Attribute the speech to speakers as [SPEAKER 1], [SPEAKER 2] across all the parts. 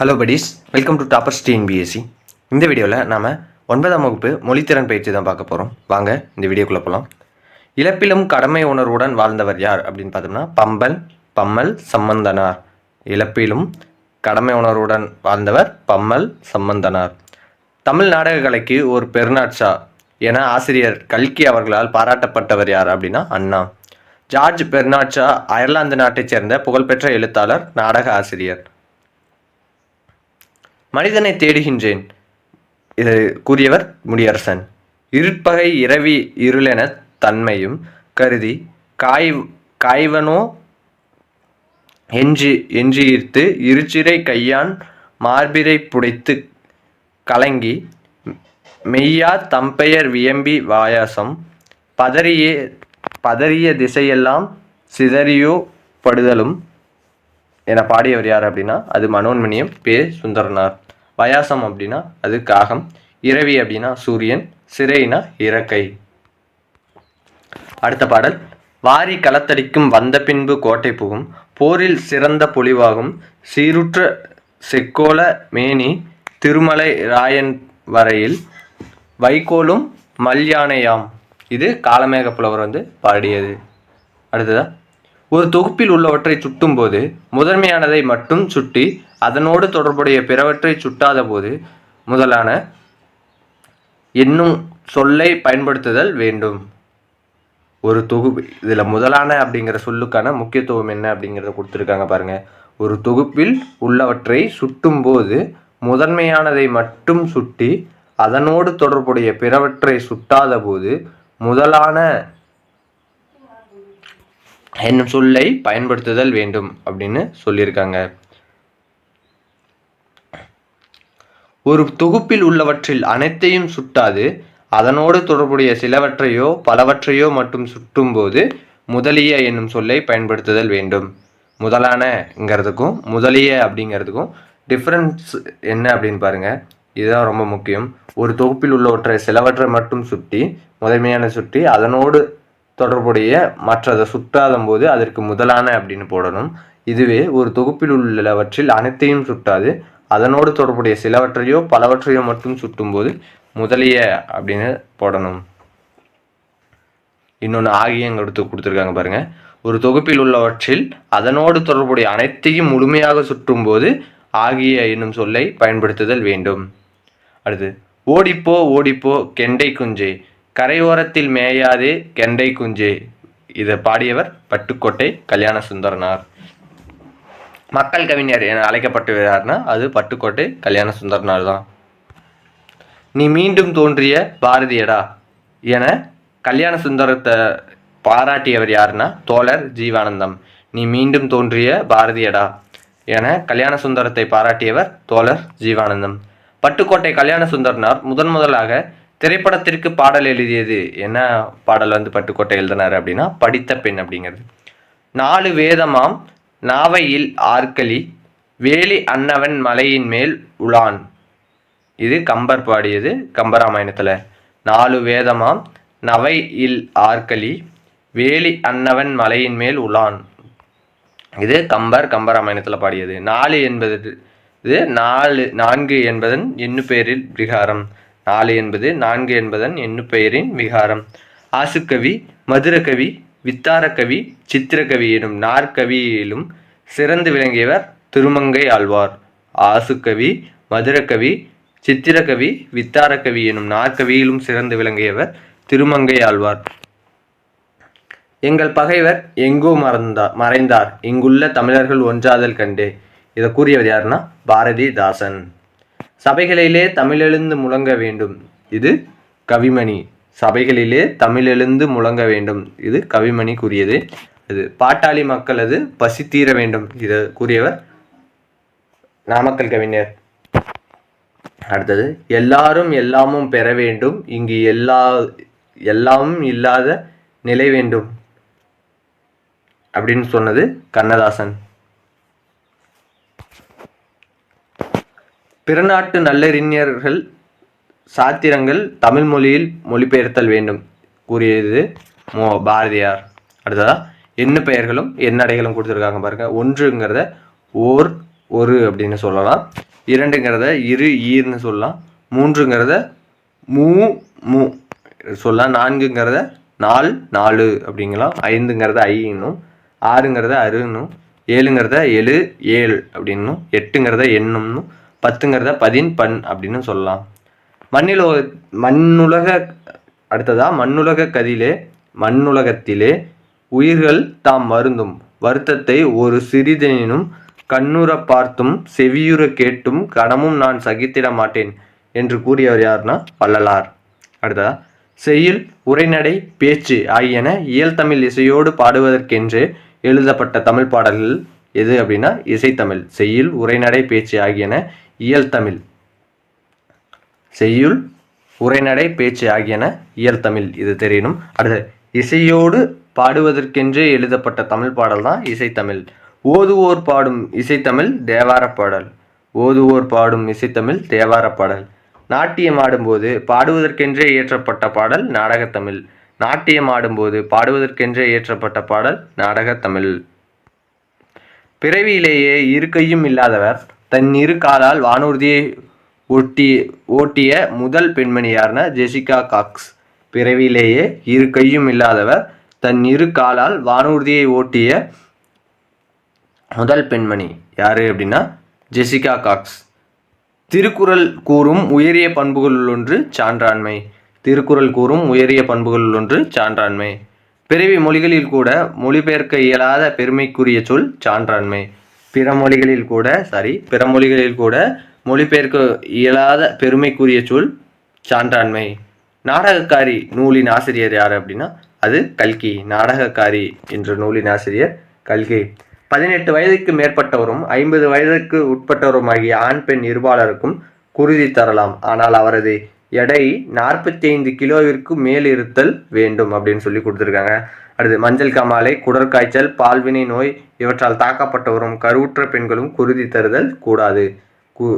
[SPEAKER 1] Hello buddies welcome to toppers TNPSC இந்த வீடியோவில் நாம் ஒன்பதாம் வகுப்பு மொழித்திறன் பயிற்சி தான் பார்க்க போகிறோம் வாங்க இந்த வீடியோக்குள்ளே போகலாம் இழப்பிலும் கடமை உணர்வுடன் வாழ்ந்தவர் யார் அப்படின்னு பார்த்தோம்னா பம்பல் பம்மல் சம்பந்தனார். இழப்பிலும் கடமை உணர்வுடன் வாழ்ந்தவர் பம்மல் சம்பந்தனார். தமிழ் நாடக கலைக்கு ஒரு பெருநாட்சா என ஆசிரியர் கல்கி அவர்களால் பாராட்டப்பட்டவர் யார் அப்படின்னா அண்ணா. ஜார்ஜ் பெர்னாட்ஷா அயர்லாந்து நாட்டைச் சேர்ந்த புகழ்பெற்ற எழுத்தாளர் நாடக ஆசிரியர். மனிதனை தேடுகின்றேன். இது கூறியவர் முடியரசன். இருட்பகை இரவி இருளென தன்மையும் கருதி காய் காய்வனோ என்று என்று ஈர்த்து இருச்சிறை கையான் மார்பிரை புடைத்து கலங்கி மெய்யா தம்பெயர் வியம்பி வாயாசம் பதறிய பதறிய திசையெல்லாம் சிதறியோ படுதலும் என பாடியவர் யார் அப்படின்னா அது மனோன்மணியம் பே. சுந்தரனார். வயாசம் அப்படின்னா அது காகம். இரவி அப்படின்னா சூரியன். சிறைனா இறக்கை. அடுத்த பாடல். வாரி களத்தடிக்கும் வந்த பின்பு கோட்டை புகும். போரில் சிறந்த பொலிவாகும். சீருற்ற செக்கோல மேனி திருமலை ராயன் வரையில். வைகோலும் மல்யானையாம். இது காலமேக புலவர் வந்து பாடியது. அடுத்ததா? ஒரு தொகுப்பில் உள்ளவற்றை சுட்டும்போது முதன்மையானதை மட்டும் சுட்டி அதனோடு தொடர்புடைய பிறவற்றை சுட்டாத போது முதலான என்னும் சொல்லை பயன்படுத்துதல் வேண்டும். ஒரு தொகுப்பு இதில் முதலான அப்படிங்கிற சொல்லுக்கான முக்கியத்துவம் என்ன அப்படிங்கிறத கொடுத்துருக்காங்க பாருங்க. ஒரு தொகுப்பில் உள்ளவற்றை சுட்டும்போது முதன்மையானதை மட்டும் சுட்டி அதனோடு தொடர்புடைய பிறவற்றை சுட்டாத போது முதலான என்னும் சொல்லை பயன்படுத்துதல் வேண்டும் அப்படின்னு சொல்லியிருக்காங்க. ஒரு தொகுப்பில் உள்ளவற்றில் அனைத்தையும் சுட்டாது அதனோடு தொடர்புடைய சிலவற்றையோ பலவற்றையோ மட்டும் சுட்டும்போது முதலிய என்னும் சொல்லை பயன்படுத்துதல் வேண்டும். முதலானங்கிறதுக்கும் முதலிய அப்படிங்கிறதுக்கும் டிஃப்ரென்ஸ் என்ன அப்படின்னு பாருங்க. இதுதான் ரொம்ப முக்கியம். ஒரு தொகுப்பில் உள்ளவற்றை சிலவற்றை மட்டும் சுட்டி முதன்மையான சுட்டி அதனோடு தொடர்புடைய மற்றதை சுட்டாத போது அதற்கு முதலான அப்படின்னு போடணும். இதுவே ஒரு தொகுப்பில் உள்ளவற்றில் அனைத்தையும் சுட்டாது அதனோடு தொடர்புடைய சிலவற்றையோ பலவற்றையோ மட்டும் சுட்டும்போது முதலிய அப்படின்னு போடணும். இன்னொன்று ஆகியங்க எடுத்து கொடுத்துருக்காங்க பாருங்க. ஒரு தொகுப்பில் உள்ளவற்றில் அதனோடு தொடர்புடைய அனைத்தையும் முழுமையாக சுற்றும்போது ஆகிய என்னும் சொல்லை பயன்படுத்துதல் வேண்டும். அடுத்து ஓடிப்போ ஓடிப்போ கெண்டை குஞ்சே. கரையோரத்தில் மேயாதே கெண்டை குஞ்சே. இதை பாடியவர் பட்டுக்கோட்டை கல்யாண சுந்தரனார் மக்கள் கவிஞர் என அழைக்கப்பட்டவர்னா அது பட்டுக்கோட்டை கல்யாண சுந்தரனார் தான். நீ மீண்டும் தோன்றிய பாரதியடா என கல்யாண சுந்தரத்தை பாராட்டியவர் யாருன்னா தோழர் ஜீவானந்தம். நீ மீண்டும் தோன்றிய பாரதியடா என கல்யாண சுந்தரத்தை பாராட்டியவர் தோழர் ஜீவானந்தம். பட்டுக்கோட்டை கல்யாண சுந்தரனார் முதன் முதலாக திரைப்படத்திற்கு பாடல் எழுதியது. என்ன? பாடல் வந்து பட்டுக்கோட்டை எழுதினார் அப்படின்னா படித்த பெண் அப்படிங்கிறது. நாலு வேதமாம் நாவையில் ஆர்களி வேலி அன்னவன் மலையின் மேல் உலான். இது கம்பர் பாடியது கம்பராமாயணத்தில். நாலு வேதமாம் நவை இல் ஆர்களி வேலி அன்னவன் மலையின் மேல் உலான். இது கம்பர் கம்பராமாயணத்தில் பாடியது. நாலு என்பது இது நாலு நான்கு என்பதன் எண்ணு பேரில் விகாரம். நாலு என்பது நான்கு என்பதன் எண்ணு பெயரின் விகாரம். ஆசுக்கவி மதுரகவி வித்தாரக்கவி சித்திரக்கவி எனும் நாற்கவியிலும் சிறந்து விளங்கியவர் திருமங்கை ஆழ்வார். ஆசுக்கவி மதுரக்கவி சித்திரக்கவி வித்தாரக்கவி எனும் நாற்கவியிலும் சிறந்து விளங்கியவர் திருமங்கை ஆழ்வார். எங்கள் பகைவர் எங்கோ மறந்தார் மறைந்தார். இங்குள்ள தமிழர்கள் ஒன்றாதல் கண்டே. இதை கூறியவர் யாருன்னா? பாரதிதாசன். சபைகளிலே தமிழெழுந்து முழங்க வேண்டும். இது கவிமணி. சபைகளிலே தமிழெழுந்து முழங்க வேண்டும். இது கவிமணி கூறியது இது பாட்டாளி மக்கள் அது பசி தீர வேண்டும். இதை கூறியவர் நாமக்கல் கவிஞர். அடுத்தது எல்லாரும் எல்லாமும் பெற வேண்டும். இங்கு எல்லா எல்லாமும் இல்லாத நிலை வேண்டும். அப்படின்னு சொன்னது கண்ணதாசன். பிறநாட்டு நல்லறிஞர்கள் சாத்திரங்கள் தமிழ் மொழியில் மொழிபெயர்த்தல் வேண்டும். கூறியது மோ. பாரதியார். அடுத்ததா என்ன பெயர்களும் என்னடைகளும் கொடுத்துருக்காங்க பாருங்க. ஒன்றுங்கிறத ஓர் ஒரு அப்படின்னு சொல்லலாம். இரண்டுங்கிறத இரு ஈர்னு சொல்லலாம். மூன்றுங்கிறத மூ மூ சொல்லலாம். நான்குங்கிறத நால் நாலு அப்படிங்கலாம். ஐந்துங்கிறத ஐன்னும் ஆறுங்கிறத அருன்னும் ஏழுங்கிறத எழு ஏழு அப்படின்னும். எட்டுங்கிறத எண்ணும்னு பத்துங்கிறத பதின் பண் அப்படின்னு சொல்லலாம். மண்ணிலோ மண்ணுலக அடுத்ததா மண்ணுலக கதிலே மண்ணுலகத்திலே உயிர்கள் தாம் வருந்தும். வருத்தத்தை ஒரு சிறிதெனினும் கண்ணுற பார்த்தும் செவியுற கேட்டும் கணமும் நான் சகித்திட மாட்டேன் என்று கூறியவர் யாருன்னா வள்ளலார். அடுத்ததா செய்யுள் உரைநடை பேச்சு ஆகியன இயல் தமிழ் இசையோடு பாடுவதற்கென்று எழுதப்பட்ட தமிழ் பாடல்கள் எது அப்படின்னா இசைத்தமிழ். செய்யுள் உரைநடை பேச்சு ஆகியன இயல்தமிழ் செய்யுள் உரைநடை பேச்சு ஆகியன இயல்தமிழ் இது தெரியணும் அடுத்து இசையோடு பாடுவதற்கென்றே எழுதப்பட்ட தமிழ் பாடல் தான் இசைத்தமிழ். ஓதுவோர் பாடும் இசைத்தமிழ் தேவார பாடல். ஓதுவோர் பாடும் இசைத்தமிழ் தேவார பாடல். நாட்டியம் ஆடும்போது பாடுவதற்கென்றே இயற்றப்பட்ட பாடல் நாடகத்தமிழ் நாட்டியம் ஆடும்போது பாடுவதற்கென்றே இயற்றப்பட்ட பாடல் நாடகத்தமிழ் பிறவியிலேயே இருக்கையும் இல்லாதவர் தன் இரு காலால் வானூர்தியை ஒட்டி ஓட்டிய முதல் பெண்மணி யாருன்னா ஜெசிகா காக்ஸ். பிறவியிலேயே இரு கையும் இல்லாதவர் தன் இரு காலால் வானூர்தியை ஓட்டிய முதல் பெண்மணி யாரு அப்படின்னா ஜெசிகா காக்ஸ். திருக்குறள் கூறும் உயரிய பண்புகளுள் ஒன்று சான்றாண்மை. திருக்குறள் கூறும் உயரிய பண்புகளுள் ஒன்று சான்றாண்மை. பிறவி மொழிகளில் கூட மொழிபெயர்க்க இயலாத பெருமைக்குரிய சொல் சான்றாண்மை. பிற மொழிகளில் கூட சாரி பிற மொழிகளில் கூட மொழிபெயர்க்க இயலாத பெருமைக்குரிய சொல் சான்றாண்மை. நாடகக்காரி நூலின் ஆசிரியர் யார் அப்படின்னா அது கல்கி. நாடகக்காரி என்ற நூலின் ஆசிரியர் கல்கி. பதினெட்டு வயதுக்கு மேற்பட்டவரும் ஐம்பது வயதுக்கு உட்பட்டவருமாகிய ஆண் பெண் இருபாலருக்கும் குருதி தரலாம். ஆனால் அவரது எடை நாற்பத்தி ஐந்து கிலோவிற்கு மேல் இருத்தல் வேண்டும் அப்படின்னு சொல்லி கொடுத்துருக்காங்க. அடுத்து மஞ்சள் காமாலை குடற்காய்ச்சல் பால்வினை நோய் இவற்றால் தாக்கப்பட்டவரும் கருவுற்ற பெண்களும் குருதி தருதல் கூடாது. கு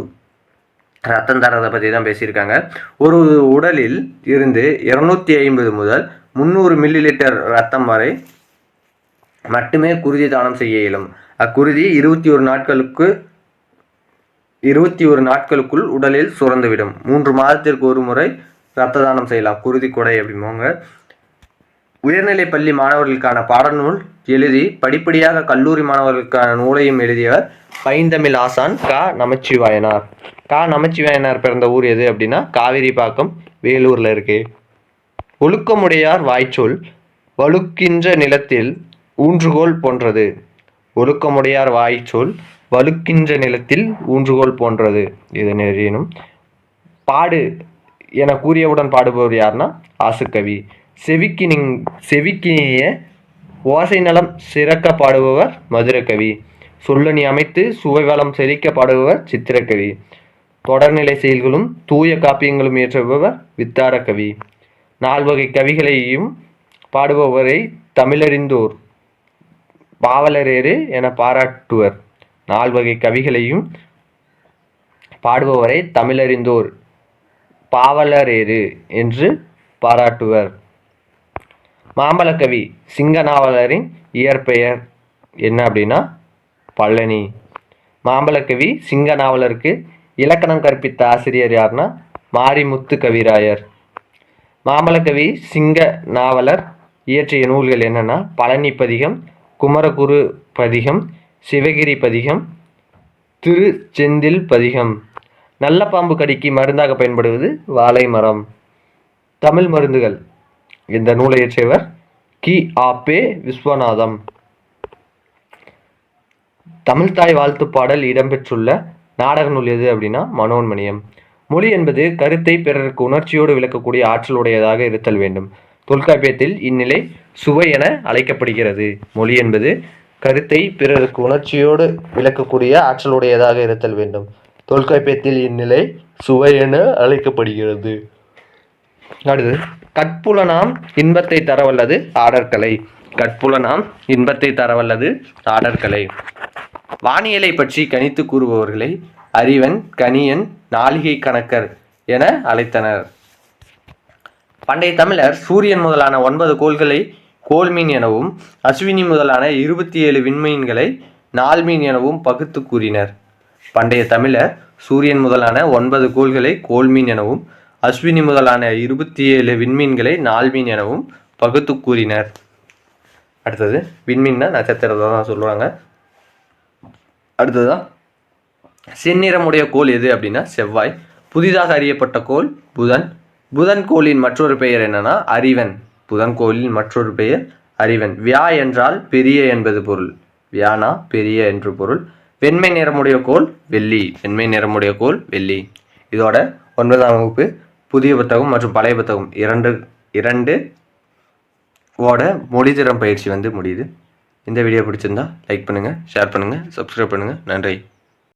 [SPEAKER 1] ரத்தம் தரதை பற்றி தான் பேசியிருக்காங்க. ஒரு உடலில் இருந்து இருநூத்தி ஐம்பது முதல் முந்நூறு மில்லி லிட்டர் ரத்தம் வரை மட்டுமே குருதி தானம் செய்ய இயலும். அக்குருதி இருபத்தி ஒரு நாட்களுக்கு இருபத்தி ஒரு நாட்களுக்குள் உடலில் சுரந்துவிடும். மூன்று மாதத்திற்கு ஒரு முறை இரத்த தானம் செய்யலாம். குருதி கொடை அப்படிம்போங்க. உயர்நிலை பள்ளி மாணவர்களுக்கான பாடநூல் எழுதி படிப்படியாக கல்லூரி மாணவர்களுக்கான நூலையும் எழுதியவர் பைந்தமிழ் ஆசான் கா. நமச்சிவாயனார். கா. நமச்சிவாயனார் பிறந்த ஊர் எது அப்படின்னா காவிரிப்பாக்கம் வேலூர்ல இருக்கு. ஒழுக்கமுடையார் வாய்ச்சொல் வழுக்கின்ற நிலத்தில் ஊன்றுகோல் போன்றது. ஒழுக்கமுடையார் வாய்ச்சொல் வழுக்கின்ற நிலத்தில் ஊன்றுகோல் போன்றது. இது நெறியணும் பாடு என கூறியவுடன் பாடுபவர் யாருன்னா ஆசுக்கவி செவிக்கினிங் செவிக்கினிய ஓசை நலம் சிறக்க பாடுபவர் மதுரகவி. சொல்லணி அமைத்து சுவை வளம் செழிக்க பாடுபவர் சித்திரக்கவி தொடர்நிலை செயல்களும் தூய காப்பியங்களும் இயற்றுபவர் வித்தாரக்கவி நால்வகை கவிகளையும் பாடுபவரை தமிழறிந்தோர் பாவலரேறு என பாராட்டுவர். நால்வகை கவிகளையும் பாடுபவரை தமிழறிந்தோர் பாவலரேறு என்று பாராட்டுவர். மாம்பழக்கவி சிங்க நாவலரின் இயற்பெயர் என்ன அப்படின்னா பழனி. மாம்பழக்கவி சிங்க நாவலருக்கு இலக்கணம் கற்பித்த ஆசிரியர் யாருன்னா மாரிமுத்து கவிராயர். மாம்பழக்கவி சிங்க நாவலர் இயற்றிய நூல்கள் என்னன்னா பழனி பதிகம் குமரகுரு பதிகம் சிவகிரி பதிகம் திருச்செந்தில் பதிகம். நல்ல பாம்பு கடிக்கு மருந்தாக பயன்படுவது வாழை மரம். தமிழ் மருந்துகள். இந்த நூலை இயற்றியவர் கி. ஆப்பே விஸ்வநாதம். தமிழ்தாய் வாழ்த்து பாடல் இடம்பெற்றுள்ள நாடக நூல் எது அப்படின்னா மனோன்மணியம். மொழி என்பது கருத்தை பிறருக்கு உணர்ச்சியோடு விளக்கக்கூடிய ஆற்றலுடையதாக இருத்தல் வேண்டும். தொல்காப்பியத்தில் இந்நிலை சுவை என அழைக்கப்படுகிறது. மொழி என்பது கருத்தை பிறருக்கு உணர்ச்சியோடு விளக்கக்கூடிய ஆற்றலுடையதாக இருத்தல் வேண்டும். தொல்காப்பியத்தில் இந்நிலை சுவை என அழைக்கப்படுகிறது. அடுத்து கற்புலனாம் இன்பத்தை தரவல்லது ஆடற்கலை. கற்புலனாம் இன்பத்தை தரவல்லது ஆடற்கலை. வானியலை பற்றி கணித்து கூறுபவர்களை அறிவன் கணியன் நாளிகை கணக்கர் என அழைத்தனர். பண்டைய தமிழர் சூரியன் முதலான ஒன்பது கோள்களை கோல்மீன் எனவும் அஸ்வினி முதலான இருபத்தி ஏழு விண்மீன்களை நாள்மீன் எனவும் பகுத்து கூறினர். பண்டைய தமிழர் சூரியன் முதலான ஒன்பது கோள்களை கோல்மீன் எனவும் அஸ்வினி முதலான இருபத்தி ஏழு விண்மீன்களை நாள்மீன் எனவும் பகுத்து கூறினர். அடுத்தது விண்மீன்னா நட்சத்திரத்தை தான் சொல்லுவாங்க அடுத்ததான் செந்நிறமுடைய கோள் எது அப்படின்னா செவ்வாய். புதிதாக அறியப்பட்ட கோள் புதன். புதன் கோளின் மற்றொரு பெயர் என்னன்னா அறிவன். புதன் மற்றொரு பெயர் அறிவன். வியா என்றால் பெரிய என்பது பொருள். வியானா பெரிய என்று பொருள். வெண்மை நிறமுடைய கோள் வெள்ளி. வெண்மை நிறமுடைய கோள் வெள்ளி. இதோட ஒன்பதாம் வகுப்பு புதிய புத்தகம் மற்றும் பழைய புத்தகம். இரண்டு இரண்டு ஓட மொழித்திறம் பயிற்சி வந்து முடியுது. இந்த வீடியோ பிடிச்சிருந்தா லைக் பண்ணுங்கள் ஷேர் பண்ணுங்கள் சப்ஸ்கிரைப் பண்ணுங்கள் நன்றி.